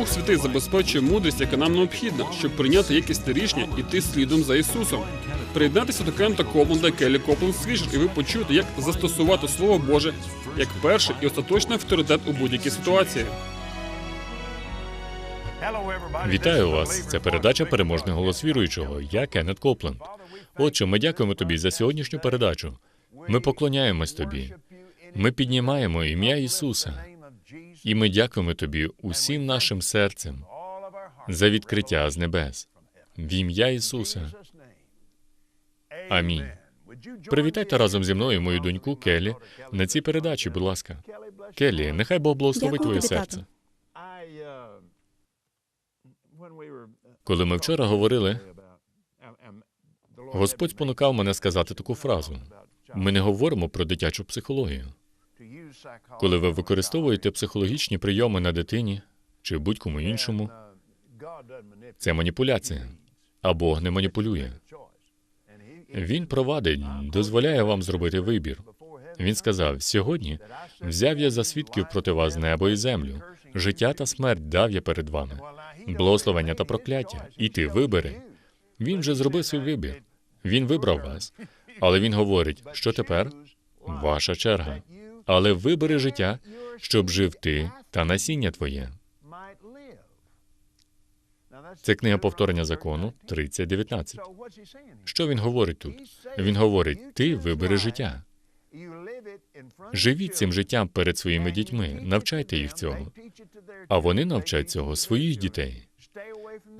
Дух Святий забезпечує мудрість, яка нам необхідна, щоб прийняти якісне рішення і йти слідом за Ісусом. Приєднайтеся до Кента Копланда Келлі Копленд Свіжер, і ви почуєте, як застосувати Слово Боже як перший і остаточний авторитет у будь-якій ситуації. Вітаю вас. Це передача Переможний голос віруючого. Я Кеннет Копленд. Отче, ми дякуємо тобі за сьогоднішню передачу. Ми поклоняємось тобі. Ми піднімаємо ім'я Ісуса, і ми дякуємо тобі усім нашим серцем за відкриття з небес. В ім'я Ісуса. Амінь. Привітайте разом зі мною мою доньку Келі на цій передачі, будь ласка. Келі, нехай Бог благословить Дякую твоє тобі, серце. Коли ми вчора говорили, Господь спонукав мене сказати таку фразу: ми не говоримо про дитячу психологію. Коли ви використовуєте психологічні прийоми на дитині чи будь-кому іншому, це маніпуляція, а Бог не маніпулює. Він провадить, дозволяє вам зробити вибір. Він сказав: сьогодні взяв я за свідків проти вас небо і землю, життя та смерть дав я перед вами, благословення та прокляття, і ти вибери. Він вже зробив свій вибір. Він вибрав вас. Але він говорить, що тепер ваша черга. Але вибери життя, щоб жив ти та насіння твоє. Це книга повторення закону 30.19. Що він говорить тут? Він говорить: ти вибери життя. Живіть цим життям перед своїми дітьми, навчайте їх цього. А вони навчать цього своїх дітей.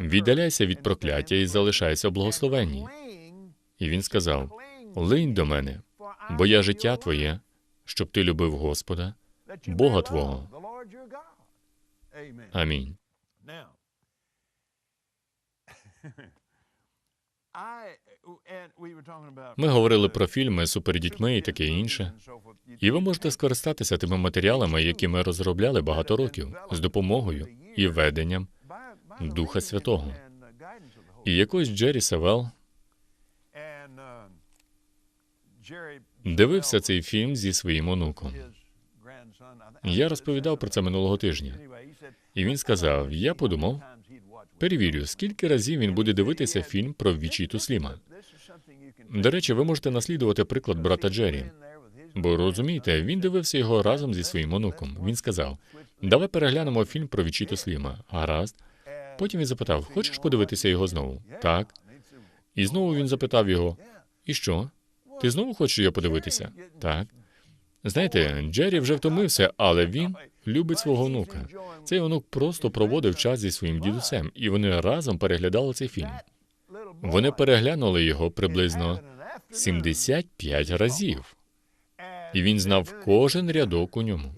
Віддаляйся від прокляття і залишайся в благословенні. І він сказав: Линь до мене, бо я життя твоє, щоб ти любив Господа, Бога Твого. Амінь. Ми говорили про фільми супердітьми і таке інше. І ви можете скористатися тими матеріалами, які ми розробляли багато років, з допомогою і веденням Духа Святого. І якось Джері Савел дивився цей фільм зі своїм онуком. Я розповідав про це минулого тижня. І він сказав: Я подумав, перевірю, скільки разів він буде дивитися фільм про Вічіту Сліма. До речі, ви можете наслідувати приклад брата Джері. Бо розумієте, він дивився його разом зі своїм онуком. Він сказав: Давай переглянемо фільм про Вічіту Сліма. Гаразд. Потім він запитав: Хочеш подивитися його знову? Так. І знову він запитав його: І що? Ти знову хочеш його подивитися? Так. Знаєте, Джері вже втомився, але він любить свого онука. Цей онук просто проводив час зі своїм дідусем, і вони разом переглядали цей фільм. Вони переглянули його приблизно 75 разів, і він знав кожен рядок у ньому,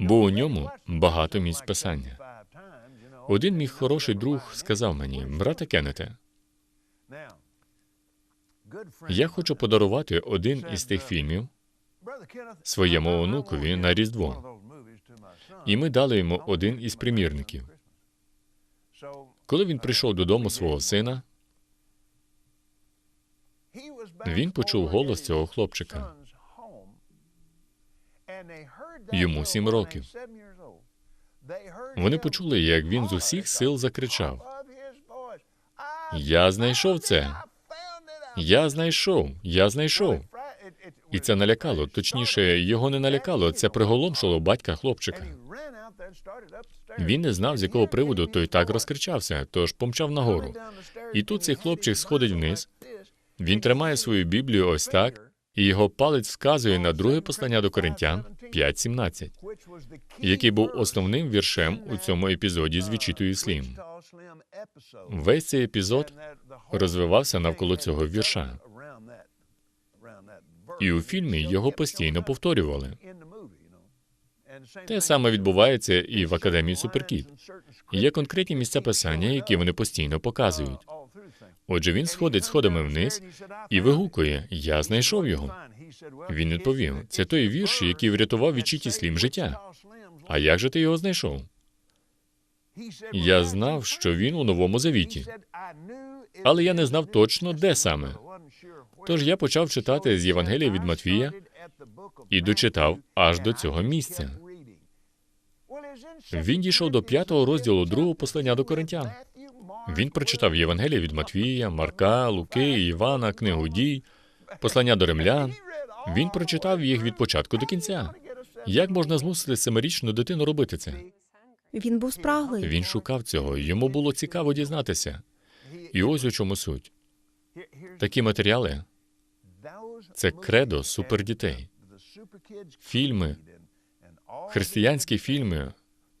бо у ньому багато місць писання. Один мій хороший друг сказав мені, брате Кеннете, я хочу подарувати один із тих фільмів своєму онукові на Різдво. І ми дали йому один із примірників. Коли він прийшов додому свого сина, він почув голос цього хлопчика. Йому сім років. Вони почули, як він з усіх сил закричав: Я знайшов це. Я знайшов, я знайшов. І це налякало. Точніше, його не налякало, це приголомшило батька хлопчика. Він не знав, з якого приводу той так розкричався, тож помчав нагору. І тут цей хлопчик сходить вниз. Він тримає свою Біблію ось так, і його палець вказує на друге послання до Коринтян 5.17, який був основним віршем у цьому епізоді з відчитою слім. Весь цей епізод розвивався навколо цього вірша. І у фільмі його постійно повторювали. Те саме відбувається і в академії Суперкіт. Є конкретні місця писання, які вони постійно показують. Отже, він сходить сходами вниз і вигукує: Я знайшов його. Він відповів: це той вірш, який врятував відчиті слім життя. А як же ти його знайшов? Я знав, що він у новому завіті, але я не знав точно, де саме. Тож я почав читати з Євангелія від Матвія і дочитав аж до цього місця. Він дійшов до п'ятого розділу другого послання до коринтян. Він прочитав Євангелія від Матвія, Марка, Луки, Івана, книгу дій, послання до римлян. Він прочитав їх від початку до кінця. Як можна змусити семирічну дитину робити це? Він був спраглий. Він шукав цього, йому було цікаво дізнатися. І ось у чому суть. Такі матеріали це кредо супердітей. фільми, християнські фільми,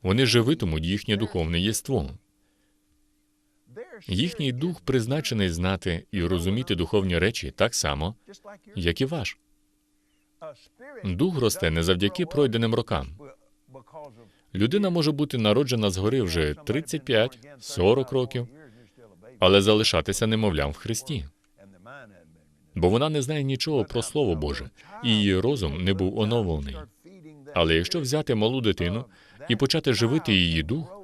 вони живитимуть їхнє духовне єство. Їхній дух призначений знати і розуміти духовні речі так само, як і ваш. Дух росте не завдяки пройденим рокам. Людина може бути народжена згори вже 35-40 років, але залишатися немовлям в Христі, бо вона не знає нічого про Слово Боже, і її розум не був оновлений. Але якщо взяти малу дитину і почати живити її дух,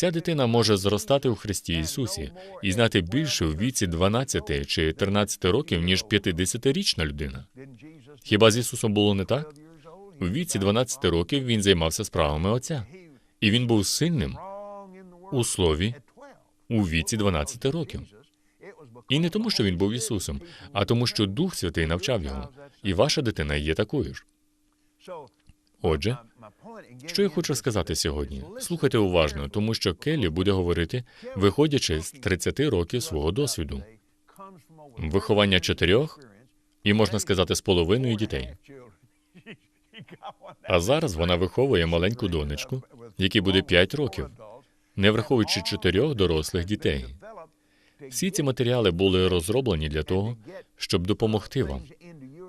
ця дитина може зростати у Христі Ісусі і знати більше у віці 12 чи 13 років, ніж 50-річна людина. Хіба з Ісусом було не так? У віці 12 років він займався справами Отця, і він був сильним у слові у віці 12 років. І не тому, що він був Ісусом, а тому, що Дух Святий навчав його, і ваша дитина є такою ж. Отже, що я хочу сказати сьогодні? Слухайте уважно, тому що Келлі буде говорити, виходячи з 30 років свого досвіду, виховання чотирьох і можна сказати з половиною дітей. А зараз вона виховує маленьку донечку, якій буде 5 років, не враховуючи чотирьох дорослих дітей. Всі ці матеріали були розроблені для того, щоб допомогти вам,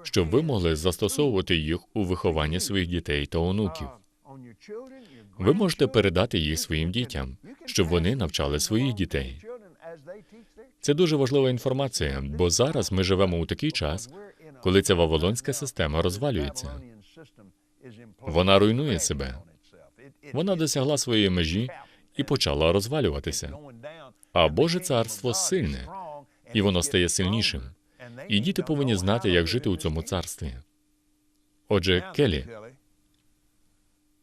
щоб ви могли застосовувати їх у вихованні своїх дітей та онуків. Ви можете передати їх своїм дітям, щоб вони навчали своїх дітей. Це дуже важлива інформація, бо зараз ми живемо у такий час, коли ця вавилонська система розвалюється. Вона руйнує себе. Вона досягла своєї межі і почала розвалюватися. А Боже царство сильне, і воно стає сильнішим. І діти повинні знати, як жити у цьому царстві. Отже, Келі,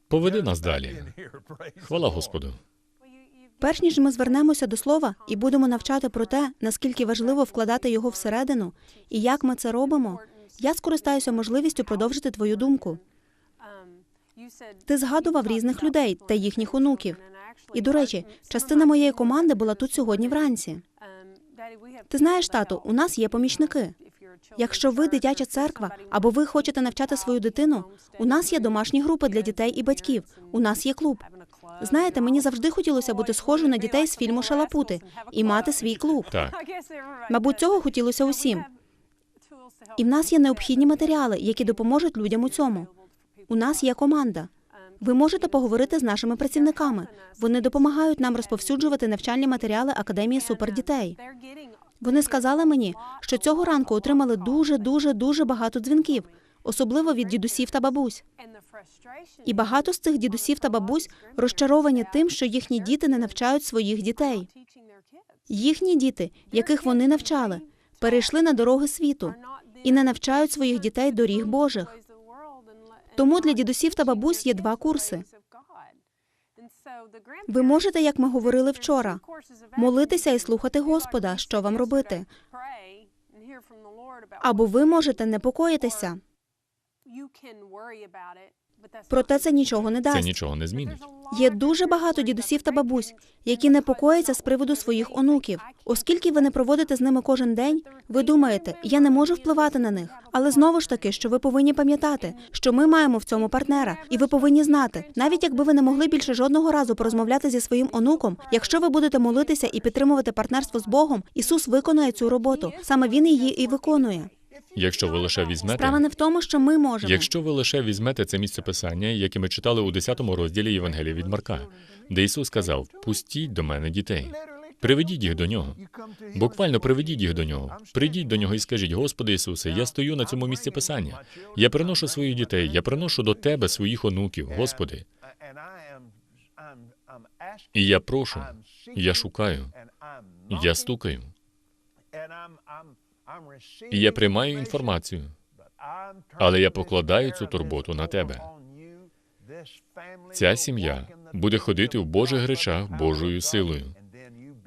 поведи нас далі. Хвала Господу. Перш ніж ми звернемося до слова і будемо навчати про те, наскільки важливо вкладати його всередину, і як ми це робимо, я скористаюся можливістю продовжити твою думку. Ти згадував різних людей та їхніх онуків. І, до речі, частина моєї команди була тут сьогодні вранці. Ти знаєш, тату, у нас є помічники. Якщо ви дитяча церква або ви хочете навчати свою дитину, у нас є домашні групи для дітей і батьків. У нас є клуб. Знаєте, мені завжди хотілося бути схожою на дітей з фільму Шалапути і мати свій клуб. Так, Мабуть, цього хотілося усім. І в нас є необхідні матеріали, які допоможуть людям у цьому. У нас є команда. Ви можете поговорити з нашими працівниками. Вони допомагають нам розповсюджувати навчальні матеріали Академії супердітей. Вони сказали мені, що цього ранку отримали дуже, дуже, дуже багато дзвінків, особливо від дідусів та бабусь. І багато з цих дідусів та бабусь розчаровані тим, що їхні діти не навчають своїх дітей. Їхні діти, яких вони навчали, перейшли на дороги світу і не навчають своїх дітей доріг Божих. Тому для дідусів та бабусь є два курси. Ви можете, як ми говорили вчора, молитися і слухати Господа, що вам робити. Або ви можете непокоїтися. Проте це нічого не дасть. це нічого не змінить. Є дуже багато дідусів та бабусь, які непокояться з приводу своїх онуків. Оскільки ви не проводите з ними кожен день, ви думаєте, я не можу впливати на них. Але знову ж таки, що ви повинні пам'ятати, що ми маємо в цьому партнера, і ви повинні знати, навіть якби ви не могли більше жодного разу порозмовляти зі своїм онуком, якщо ви будете молитися і підтримувати партнерство з Богом, Ісус виконує цю роботу. Саме він її і виконує. Якщо ви лише візьмете, Справа не в тому, що ми можемо. якщо ви лише візьмете це місце писання, яке ми читали у 10 розділі Євангелія від Марка, де Ісус сказав: Пустіть до мене дітей, приведіть їх до нього. Буквально приведіть їх до нього. Прийдіть до нього і скажіть, Господи Ісусе, я стою на цьому місці писання. Я приношу своїх дітей, я приношу до Тебе своїх онуків, Господи. І я прошу, я шукаю, я стукаю, і я приймаю інформацію, але я покладаю цю турботу на Тебе. Ця сім'я буде ходити в Божих речах Божою силою.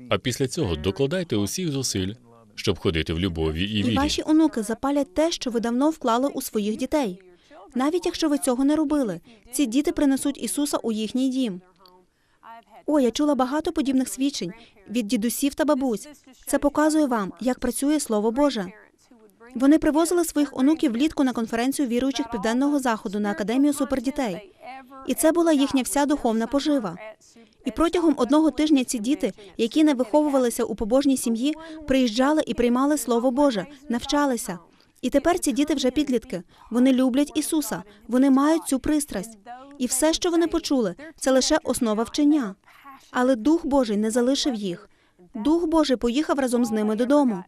А після цього докладайте усіх зусиль, щоб ходити в любові і І ваші онуки запалять те, що ви давно вклали у своїх дітей. Навіть якщо ви цього не робили, ці діти принесуть Ісуса у їхній дім. О, я чула багато подібних свідчень від дідусів та бабусь. Це показує вам, як працює Слово Боже. Вони привозили своїх онуків влітку на конференцію віруючих південного заходу на академію супердітей. І це була їхня вся духовна пожива. І протягом одного тижня ці діти, які не виховувалися у побожній сім'ї, приїжджали і приймали Слово Боже, навчалися. І тепер ці діти вже підлітки. Вони люблять Ісуса, вони мають цю пристрасть. І все, що вони почули, це лише основа вчення. Але Дух Божий не залишив їх. Дух Божий поїхав разом з ними додому.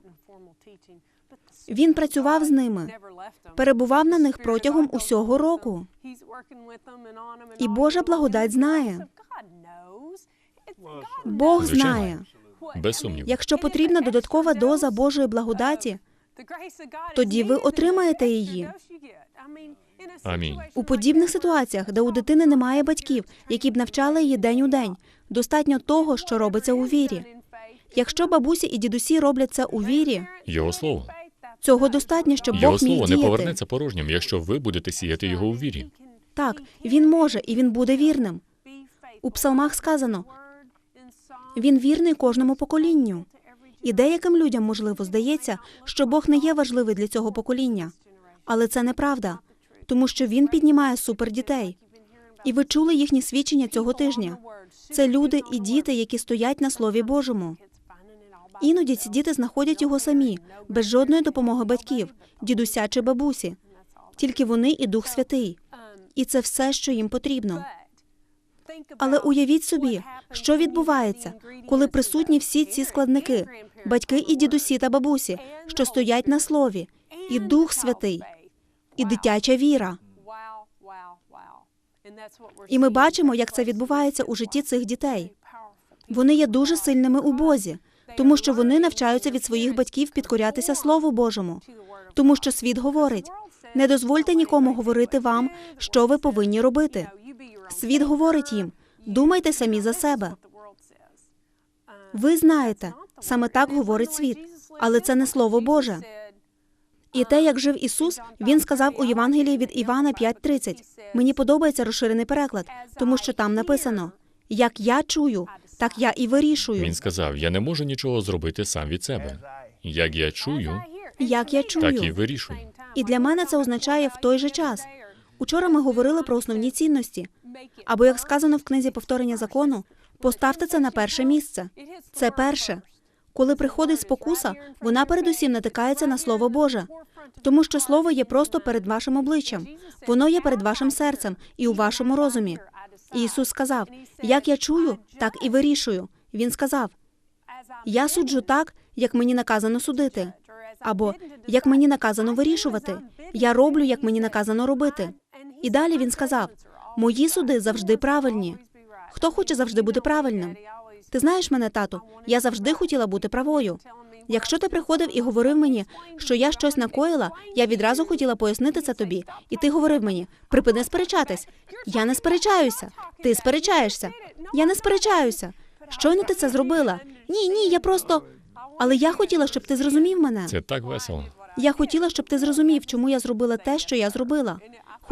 Він працював з ними, перебував на них протягом усього року. І Божа благодать знає. Бог знає, Без сумніву. якщо потрібна додаткова доза Божої благодаті, тоді ви отримаєте її. Амінь. у подібних ситуаціях, де у дитини немає батьків, які б навчали її день у день, достатньо того, що робиться у вірі. Якщо бабусі і дідусі роблять це у вірі, Його слово. цього достатньо, щоб Його Бог міг слово не діяти. повернеться порожнім, якщо ви будете сіяти його у вірі. Так, він може і він буде вірним. У псалмах сказано, він вірний кожному поколінню. І деяким людям, можливо, здається, що Бог не є важливий для цього покоління. Але це неправда, тому що він піднімає супердітей. І ви чули їхні свідчення цього тижня. Це люди і діти, які стоять на Слові Божому. Іноді ці діти знаходять його самі, без жодної допомоги батьків, дідуся чи бабусі. Тільки вони і Дух Святий. І це все, що їм потрібно. Але уявіть собі, що відбувається, коли присутні всі ці складники, батьки і дідусі та бабусі, що стоять на слові, і Дух Святий, і дитяча віра. І ми бачимо, як це відбувається у житті цих дітей. Вони є дуже сильними у Бозі, тому що вони навчаються від своїх батьків підкорятися Слову Божому. Тому що світ говорить: не дозвольте нікому говорити вам, що ви повинні робити. Світ говорить їм: думайте самі за себе. Ви знаєте, саме так говорить світ, але це не слово Боже. І те, як жив Ісус, він сказав у Євангелії від Івана 5.30. Мені подобається розширений переклад, тому що там написано: як я чую, так я і вирішую. Він сказав: Я не можу нічого зробити сам від себе. Як я чую, Як я чую. так і вирішую. І для мене це означає в той же час. Учора ми говорили про основні цінності. Або як сказано в книзі повторення закону, поставте це на перше місце. Це перше. Коли приходить спокуса, вона передусім натикається на Слово Боже, тому що Слово є просто перед вашим обличчям, воно є перед вашим серцем і у вашому розумі. І Ісус сказав: як я чую, так і вирішую. Він сказав: Я суджу так, як мені наказано судити, або як мені наказано вирішувати. Я роблю, як мені наказано робити. І далі він сказав: Мої суди завжди правильні. Хто хоче завжди бути правильним? Ти знаєш мене, тату, я завжди хотіла бути правою. Якщо ти приходив і говорив мені, що я щось накоїла, я відразу хотіла пояснити це тобі. І ти говорив мені: припини сперечатись. Я не сперечаюся. Ти сперечаєшся. Я не сперечаюся. Щойно ти це зробила. Ні, ні, я просто. Але я хотіла, щоб ти зрозумів мене. Це так весело. Я хотіла, щоб ти зрозумів, чому я зробила те, що я зробила.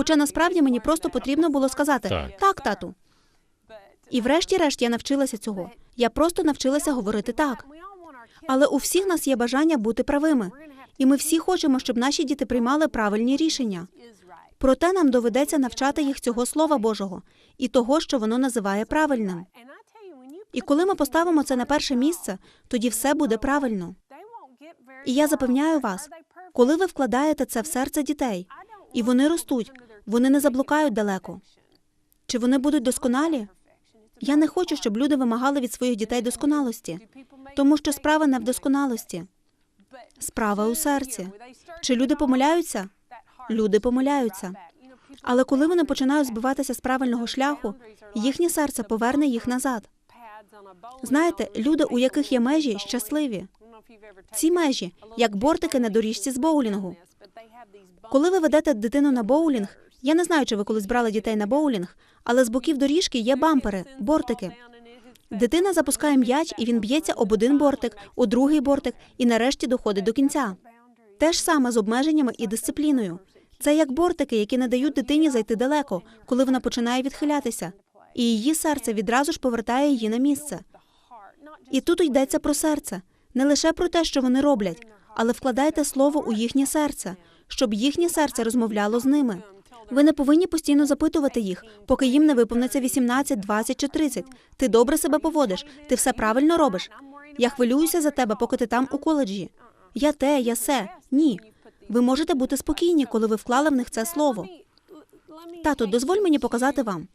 Хоча насправді мені просто потрібно було сказати Так. так, тату. І врешті-решт я навчилася цього. Я просто навчилася говорити так. Але у всіх нас є бажання бути правими, і ми всі хочемо, щоб наші діти приймали правильні рішення. Проте нам доведеться навчати їх цього слова Божого і того, що воно називає правильним. І коли ми поставимо це на перше місце, тоді все буде правильно. І я запевняю вас, коли ви вкладаєте це в серце дітей, і вони ростуть, вони не заблукають далеко. Чи вони будуть досконалі? Я не хочу, щоб люди вимагали від своїх дітей досконалості, тому що справа не в досконалості, справа у серці. Чи люди помиляються? Люди помиляються. Але коли вони починають збиватися з правильного шляху, їхнє серце поверне їх назад. Знаєте, люди, у яких є межі, щасливі. Ці межі, як бортики на доріжці з боулінгу. Коли ви ведете дитину на боулінг, Я не знаю, чи ви колись брали дітей на боулінг, але з боків доріжки є бампери, бортики. Дитина запускає м'яч, і він б'ється об один бортик, у другий бортик, і нарешті доходить до кінця. Те ж саме з обмеженнями і дисципліною. Це як бортики, які не дають дитині зайти далеко, коли вона починає відхилятися, і її серце відразу ж повертає її на місце. І тут йдеться про серце, не лише про те, що вони роблять, але вкладайте слово у їхнє серце, щоб їхнє серце розмовляло з ними. Ви не повинні постійно запитувати їх, поки їм не виповниться 18, 20 чи 30. Ти добре себе поводиш, ти все правильно робиш. Я хвилююся за тебе, поки ти там у коледжі. Я те, я се. Ні. Ви можете бути спокійні, коли ви вклали в них це слово. Тато, дозволь мені показати вам.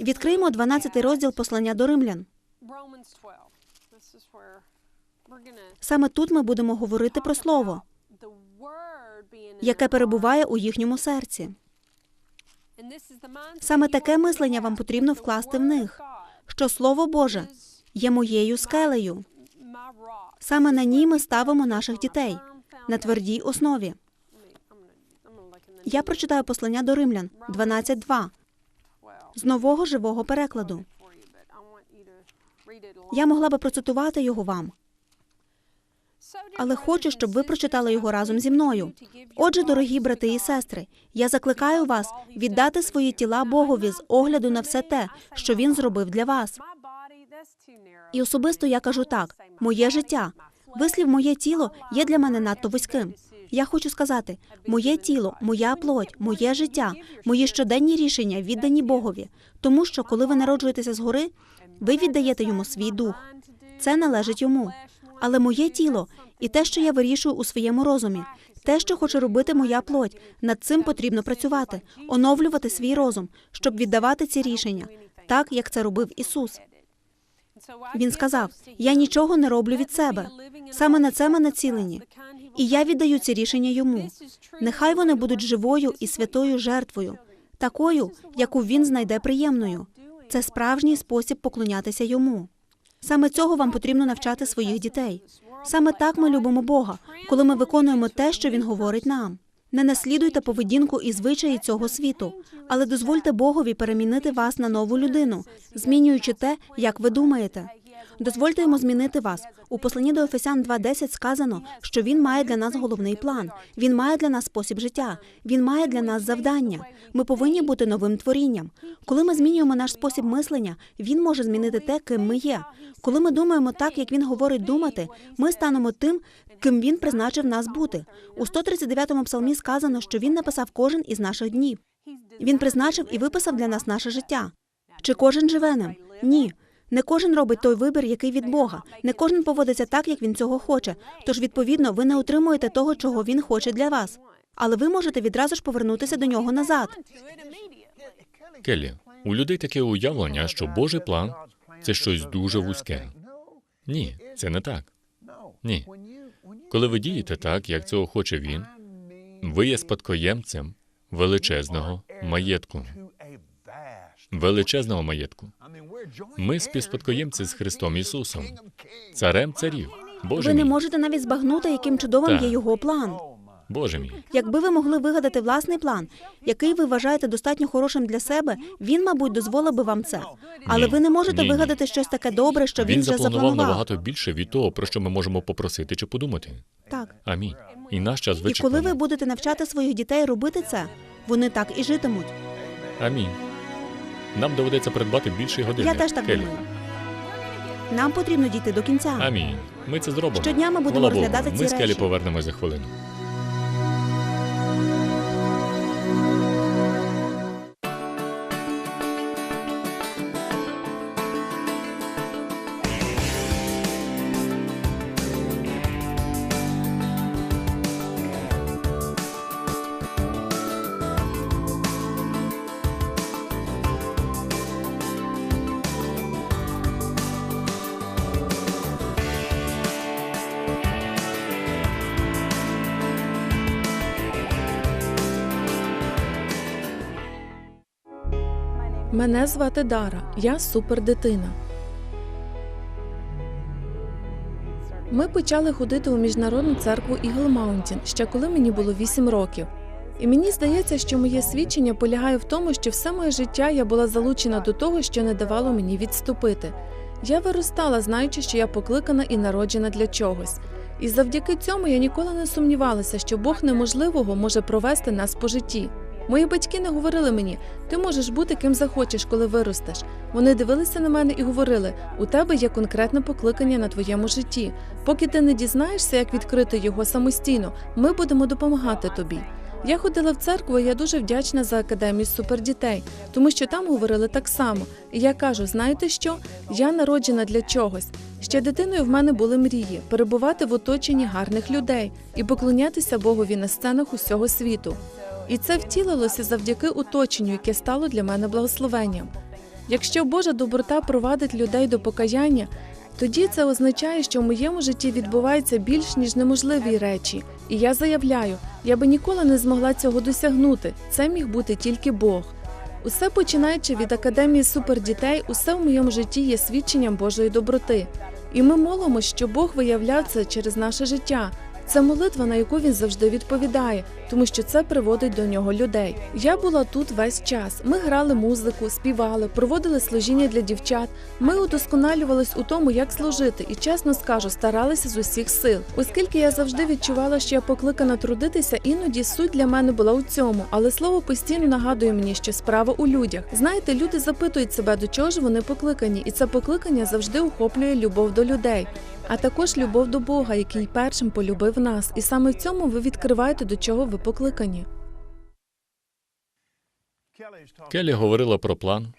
Відкриємо 12 розділ послання до римлян. Саме тут ми будемо говорити про слово, яке перебуває у їхньому серці. Саме таке мислення вам потрібно вкласти в них, що Слово Боже є моєю скелею. Саме на ній ми ставимо наших дітей на твердій основі. Я прочитаю послання до римлян 12.2 з нового живого перекладу. Я могла би процитувати його вам, але хочу, щоб ви прочитали його разом зі мною. Отже, дорогі брати і сестри, я закликаю вас віддати свої тіла Богові з огляду на все те, що він зробив для вас. І особисто я кажу так: моє життя, вислів моє тіло є для мене надто вузьким. Я хочу сказати, моє тіло, моя плоть, моє життя, мої щоденні рішення віддані Богові, тому що коли ви народжуєтеся згори, ви віддаєте йому свій дух. Це належить йому. Але моє тіло і те, що я вирішую у своєму розумі, те, що хоче робити моя плоть, над цим потрібно працювати, оновлювати свій розум, щоб віддавати ці рішення, так як це робив Ісус. Він сказав: Я нічого не роблю від себе. Саме на це ми націлені. І я віддаю ці рішення йому. Нехай вони будуть живою і святою жертвою, такою, яку він знайде приємною. Це справжній спосіб поклонятися йому. Саме цього вам потрібно навчати своїх дітей. Саме так ми любимо Бога, коли ми виконуємо те, що Він говорить нам. Не наслідуйте поведінку і звичаї цього світу, але дозвольте Богові перемінити вас на нову людину, змінюючи те, як ви думаєте. Дозвольте йому змінити вас. У посланні до Ефесян 2.10 сказано, що він має для нас головний план. Він має для нас спосіб життя. Він має для нас завдання. Ми повинні бути новим творінням. Коли ми змінюємо наш спосіб мислення, він може змінити те, ким ми є. Коли ми думаємо так, як він говорить думати, ми станемо тим, ким він призначив нас бути. У 139-му псалмі сказано, що він написав кожен із наших днів. Він призначив і виписав для нас наше життя. Чи кожен живе ним? Ні. Не кожен робить той вибір, який від Бога. Не кожен поводиться так, як він цього хоче. Тож, відповідно, ви не отримуєте того, чого він хоче для вас. Але ви можете відразу ж повернутися до нього назад. Келлі, у людей таке уявлення, що Божий план це щось дуже вузьке. Ні, це не так. Ні. Коли ви дієте так, як цього хоче він, ви є спадкоємцем величезного маєтку. Величезного маєтку. Ми співспадкоємці з Христом Ісусом, царем царів. Боже Ви не мій, можете навіть збагнути, яким чудовим Так. є його план. Боже мій. Якби ви могли вигадати власний план, який ви вважаєте достатньо хорошим для себе, він, мабуть, дозволив би вам це. Але Ні. ви не можете Ні, ні. вигадати щось таке добре, що він, Він вже запланував запланував. набагато більше від того, про що ми можемо попросити чи подумати. Так. Амінь. І наш час І коли ви будете навчати своїх дітей робити це, вони так і житимуть. Амінь. Нам доведеться придбати більший годинник. Я теж так Келі. думаю. Нам потрібно дійти до кінця. Амінь. Ми це зробимо. Щодня ми будемо Хвала Богу. розглядати ці Ми з Келі речі. повернемось за хвилину. Мене звати Дара, я супердитина. Ми почали ходити у міжнародну церкву Eagle Mountain ще коли мені було 8 років. І мені здається, що моє свідчення полягає в тому, що все моє життя я була залучена до того, що не давало мені відступити. Я виростала, знаючи, що я покликана і народжена для чогось. І завдяки цьому я ніколи не сумнівалася, що Бог неможливого може провести нас по житті. Мої батьки не говорили мені, ти можеш бути ким захочеш, коли виростеш. Вони дивилися на мене і говорили: у тебе є конкретне покликання на твоєму житті. Поки ти не дізнаєшся, як відкрити його самостійно, ми будемо допомагати тобі. Я ходила в церкву, і я дуже вдячна за академію супердітей, тому що там говорили так само. І я кажу: знаєте що? Я народжена для чогось. Ще дитиною в мене були мрії перебувати в оточенні гарних людей і поклонятися Богові на сценах усього світу. І це втілилося завдяки оточенню, яке стало для мене благословенням. Якщо Божа доброта провадить людей до покаяння, тоді це означає, що в моєму житті відбуваються більш ніж неможливі речі. І я заявляю, я би ніколи не змогла цього досягнути. Це міг бути тільки Бог. Усе починаючи від академії супердітей, усе в моєму житті є свідченням Божої доброти. І ми молимось, що Бог виявляв це через наше життя. Це молитва, на яку він завжди відповідає, тому що це приводить до нього людей. Я була тут весь час. Ми грали музику, співали, проводили служіння для дівчат. Ми удосконалювались у тому, як служити, і чесно скажу, старалися з усіх сил. Оскільки я завжди відчувала, що я покликана трудитися, іноді суть для мене була у цьому, але слово постійно нагадує мені, що справа у людях. Знаєте, люди запитують себе, до чого ж вони покликані, і це покликання завжди охоплює любов до людей. А також любов до Бога, який першим полюбив нас, і саме в цьому ви відкриваєте, до чого ви покликані. Келі говорила про план,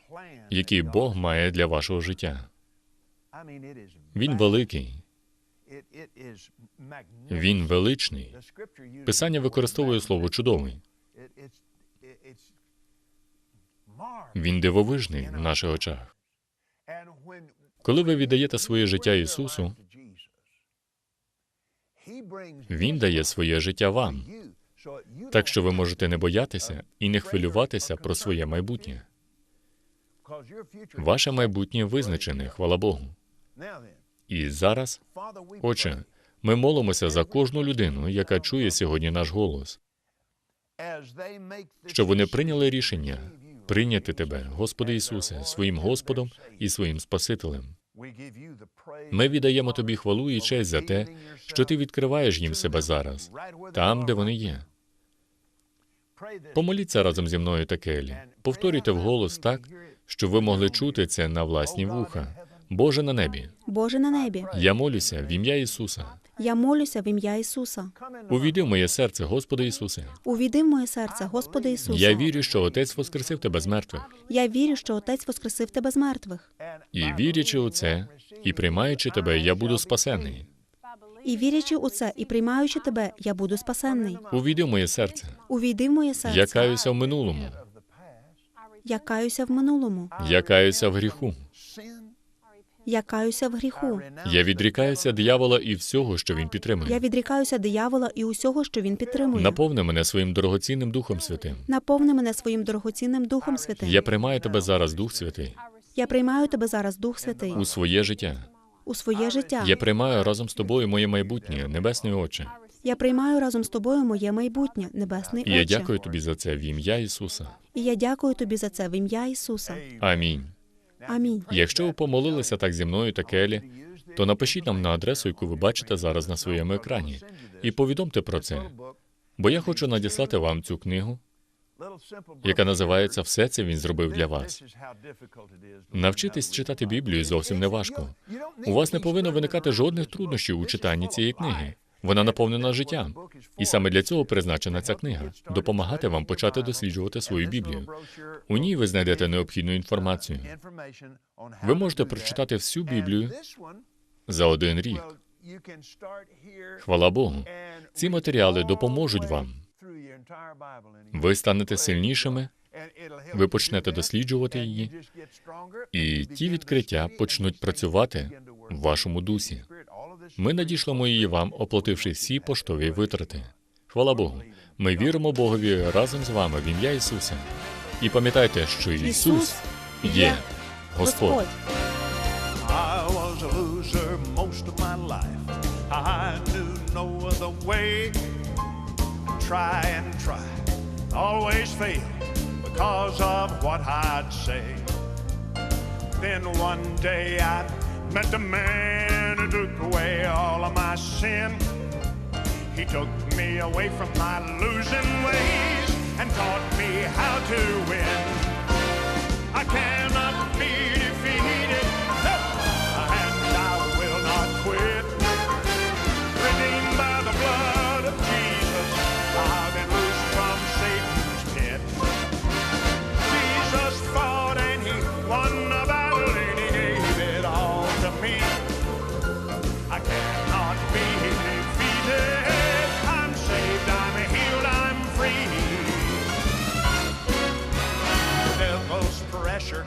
який Бог має для вашого життя. Він великий, він величний. Писання використовує слово чудовий. Він дивовижний в наших очах. Коли ви віддаєте своє життя Ісусу, Він дає своє життя вам, так що ви можете не боятися і не хвилюватися про своє майбутнє. Ваше майбутнє визначене, хвала Богу. І зараз, Отче, ми молимося за кожну людину, яка чує сьогодні наш голос, щоб вони прийняли рішення прийняти Тебе, Господи Ісусе, своїм Господом і своїм Спасителем. Ми віддаємо Тобі хвалу і честь за те, що Ти відкриваєш їм себе зараз, там, де вони є. Помоліться разом зі мною та Келі. Повторюйте вголос так, щоб ви могли чути це на власні вуха. Боже на небі, Боже на небі, я молюся в ім'я Ісуса. Я молюся в ім'я Ісуса. Увійди в моє серце, Господи Ісусе. Увійди в моє серце, Господи Ісусе. Я вірю, що Отець воскресив тебе з мертвих. Я вірю, що Отець воскресив тебе з мертвих. І вірячи у це, і приймаючи тебе, я буду спасений. І вірячи у це, і приймаючи тебе, я буду спасенний. Увійди в моє серце. Увійди в моє серце. Я каюся в минулому. Я каюся в минулому. Я каюся в гріху. Я каюся в гріху. Я відрікаюся диявола і всього, що він Я відрікаюся диявола і усього, що він підтримує. Наповни мене своїм дорогоцінним Духом Святим. Наповни мене своїм дорогоцінним Духом Святим. Я приймаю тебе зараз, Дух Святий, Я приймаю тебе зараз, Дух Святий, у своє життя. у своє життя. Я приймаю разом з тобою моє майбутнє, небесний Отче. Я приймаю разом з тобою моє майбутнє, небесний І я дякую тобі за це в ім'я Ісуса. І я дякую тобі за це в ім'я Ісуса. Амінь. Амінь. Якщо ви помолилися так зі мною та Келі, то напишіть нам на адресу, яку ви бачите зараз на своєму екрані, і повідомте про це. Бо я хочу надіслати вам цю книгу, яка називається Все це він зробив для вас. Навчитись читати Біблію зовсім не важко. У вас не повинно виникати жодних труднощів у читанні цієї книги. Вона наповнена життям. І саме для цього призначена ця книга допомагати вам почати досліджувати свою Біблію. У ній ви знайдете необхідну інформацію. Ви можете прочитати всю Біблію за один рік. Хвала Богу. Ці матеріали допоможуть вам. Ви станете сильнішими, ви почнете досліджувати її, і ті відкриття почнуть працювати в вашому дусі. Ми надішлемо її вам, оплативши всі поштові витрати. Хвала Богу. Ми віримо Богові разом з вами в ім'я Ісуса. І пам'ятайте, що Ісус є Господь. Then one day I met the man who took away all of my sin. He took me away from my losing ways and taught me how to win. I cannot